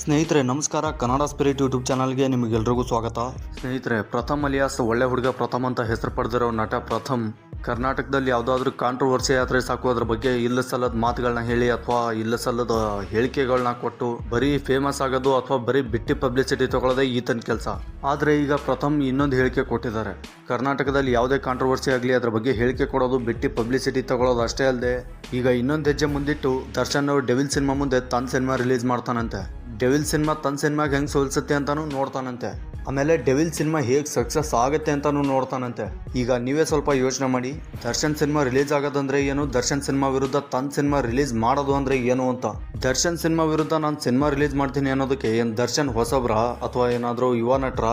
ಸ್ನೇಹಿತರೆ, ನಮಸ್ಕಾರ. Kannada spirit YouTube ಚಾನಲ್ಗೆ ನಿಮಗೆಲ್ರಿಗೂ ಸ್ವಾಗತ. ಸ್ನೇಹಿತರೆ, ಪ್ರಥಮ್ ಅಲಿಯಾಸ್ ಒಳ್ಳೆ ಹುಡುಗ, ಪ್ರಥಮ್ ಅಂತ ಹೆಸರು ಪಡೆದಿರೋ ನಟ ಪ್ರಥಮ್, ಕರ್ನಾಟಕದಲ್ಲಿ ಯಾವುದಾದ್ರೂ ಕಾಂಟ್ರವರ್ಸಿ ಆದರೆ ಸಾಕು, ಅದ್ರ ಬಗ್ಗೆ ಇಲ್ಲ ಸಲ್ಲದ ಮಾತುಗಳನ್ನ ಹೇಳಿ ಅಥವಾ ಇಲ್ಲ ಸಲ್ಲದ ಹೇಳಿಕೆಗಳನ್ನ ಕೊಟ್ಟು ಬರೀ ಫೇಮಸ್ ಆಗೋದು ಅಥವಾ ಬರೀ ಬಿಟ್ಟಿ ಪಬ್ಲಿಸಿಟಿ ತಗೊಳ್ಳೋದೇ ಈತನ ಕೆಲಸ. ಆದರೆ ಈಗ ಪ್ರಥಮ್ ಇನ್ನೊಂದು ಹೇಳಿಕೆ ಕೊಟ್ಟಿದ್ದಾರೆ. ಕರ್ನಾಟಕದಲ್ಲಿ ಯಾವುದೇ ಕಾಂಟ್ರವರ್ಸಿ ಆಗಲಿ, ಅದರ ಬಗ್ಗೆ ಹೇಳಿಕೆ ಕೊಡೋದು ಬಿಟ್ಟು ಪಬ್ಲಿಸಿಟಿ ತಗೊಳ್ಳೋದು ಅಷ್ಟೇ ಅಲ್ಲದೆ ಈಗ ಇನ್ನೊಂದು ಹೆಜ್ಜೆ ಮುಂದಿಟ್ಟು ದರ್ಶನ್ ಅವರು ಡೆವಿಲ್ ಸಿನಿಮಾ ಮುಂದೆ ತನ್ನ ಸಿನಿಮಾ ರಿಲೀಸ್ ಮಾಡ್ತಾನಂತೆ. ಡೆವಿಲ್ ಸಿನಿಮಾ ತನ್ನ ಸಿನಿಮಾಗೆ ಹೆಂಗೆ ಸೋಲ್ಸುತ್ತೆ ಅಂತಲೂ ನೋಡ್ತಾನಂತೆ. ಆಮೇಲೆ ಡೆವಿಲ್ ಸಿನಿಮಾ ಹೇಗೆ ಸಕ್ಸಸ್ ಆಗುತ್ತೆ ಅಂತಲೂ ನೋಡ್ತಾನಂತೆ. ಈಗ ನೀವೇ ಸ್ವಲ್ಪ ಯೋಚನೆ ಮಾಡಿ, ದರ್ಶನ್ ಸಿನಿಮಾ ರಿಲೀಸ್ ಆಗೋದಂದ್ರೆ ಏನು, ದರ್ಶನ್ ಸಿನಿಮಾ ವಿರುದ್ಧ ತನ್ನ ಸಿನಿಮಾ ರಿಲೀಸ್ ಮಾಡೋದು ಅಂದ್ರೆ ಏನು ಅಂತ. ದರ್ಶನ್ ಸಿನಿಮಾ ವಿರುದ್ಧ ನಾನು ಸಿನಿಮಾ ರಿಲೀಸ್ ಮಾಡ್ತೀನಿ ಅನ್ನೋದಕ್ಕೆ ಏನು ದರ್ಶನ್ ಹೊಸಬ್ರ ಅಥವಾ ಏನಾದರೂ ಯುವ ನಟರ?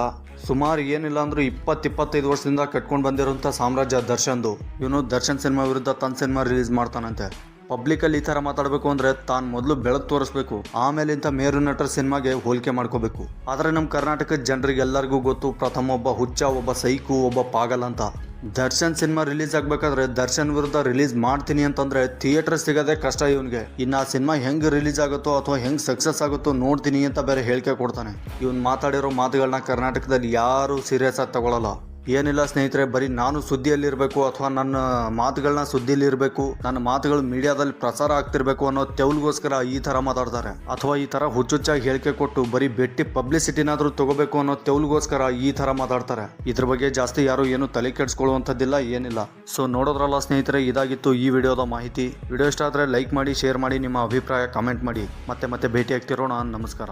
ಸುಮಾರು ಏನಿಲ್ಲ ಅಂದ್ರು ಇಪ್ಪತ್ತು ಇಪ್ಪತ್ತೈದು ವರ್ಷದಿಂದ ಕಟ್ಕೊಂಡು ಬಂದಿರುವಂತ ಸಾಮ್ರಾಜ್ಯ ದರ್ಶನ್ದು. ಇವನು ದರ್ಶನ್ ಸಿನಿಮಾ ವಿರುದ್ಧ ತನ್ನ ಸಿನಿಮಾ ರಿಲೀಸ್ ಮಾಡ್ತಾನಂತೆ. ಪಬ್ಲಿಕಲ್ಲಿ ಈ ಥರ ಮಾತಾಡಬೇಕು ಅಂದರೆ ತಾನು ಮೊದಲು ಬೆಳಕು ತೋರಿಸ್ಬೇಕು. ಆಮೇಲೆ ಇಂಥ ಮೇರು ನಟರ ಸಿನಿಮಾಗೆ ಹೋಲಿಕೆ ಮಾಡ್ಕೋಬೇಕು. ಆದರೆ ನಮ್ಮ ಕರ್ನಾಟಕದ ಜನರಿಗೆ ಎಲ್ಲರಿಗೂ ಗೊತ್ತು, ಪ್ರಥಮ ಒಬ್ಬ ಹುಚ್ಚ, ಒಬ್ಬ ಸೈಕು, ಒಬ್ಬ ಪಾಗಲ್ ಅಂತ. ದರ್ಶನ್ ಸಿನಿಮಾ ರಿಲೀಸ್ ಆಗ್ಬೇಕಾದ್ರೆ ದರ್ಶನ್ ವಿರುದ್ಧ ರಿಲೀಸ್ ಮಾಡ್ತೀನಿ ಅಂತಂದ್ರೆ ಥಿಯೇಟರ್ ಸಿಗೋದೇ ಕಷ್ಟ ಇವನಿಗೆ. ಇನ್ನು ಆ ಸಿನಿಮಾ ಹೆಂಗ್ ರಿಲೀಸ್ ಆಗುತ್ತೋ ಅಥವಾ ಹೆಂಗ್ ಸಕ್ಸಸ್ ಆಗುತ್ತೋ ನೋಡ್ತೀನಿ ಅಂತ ಬೇರೆ ಹೇಳಿಕೆ ಕೊಡ್ತಾನೆ. ಇವನ್ ಮಾತಾಡಿರೋ ಮಾತುಗಳನ್ನ ಕರ್ನಾಟಕದಲ್ಲಿ ಯಾರು ಸೀರಿಯಸ್ ಆಗಿ ತಗೊಳ್ಳಲ್ಲ ಏನಿಲ್ಲ ಸ್ನೇಹಿತರೆ, ಬರೀ ನಾನು ಸುದ್ದಿಯಲ್ಲಿರಬೇಕು ಅಥವಾ ನನ್ನ ಮಾತುಗಳನ್ನ ಸುದ್ದಿಲಿರಬೇಕು ನನ್ನ ಮಾತುಗಳು ಮೀಡಿಯಾದಲ್ಲಿ ಪ್ರಸಾರ ಆಗ್ತಿರ್ಬೇಕು ಅನ್ನೋ ತೆವಲ್ಗೋಸ್ಕರ ಈ ಥರ ಮಾತಾಡ್ತಾರೆ. ಅಥವಾ ಈ ಥರ ಹುಚ್ಚುಚ್ಚಾಗಿ ಹೇಳಿಕೆ ಕೊಟ್ಟು ಬರೀ ಬೆಟ್ಟಿ ಪಬ್ಲಿಸಿಟಿನಾದರೂ ತಗೋಬೇಕು ಅನ್ನೋ ತೆವಲ್ಗೋಸ್ಕರ ಈ ಥರ ಮಾತಾಡ್ತಾರೆ. ಇದ್ರ ಬಗ್ಗೆ ಜಾಸ್ತಿ ಯಾರು ಏನು ತಲೆ ಕೆಡಿಸ್ಕೊಳ್ಳುವಂಥದ್ದಿಲ್ಲ, ಏನಿಲ್ಲ. ಸೊ ನೋಡೋದ್ರಲ್ಲ ಸ್ನೇಹಿತರೆ, ಇದಾಗಿತ್ತು ಈ ವಿಡಿಯೋದ ಮಾಹಿತಿ. ವಿಡಿಯೋ ಇಷ್ಟ ಆದರೆ ಲೈಕ್ ಮಾಡಿ, ಶೇರ್ ಮಾಡಿ, ನಿಮ್ಮ ಅಭಿಪ್ರಾಯ ಕಾಮೆಂಟ್ ಮಾಡಿ. ಮತ್ತೆ ಮತ್ತೆ ಭೇಟಿ ಆಗ್ತಿರೋಣ ನಮಸ್ಕಾರ.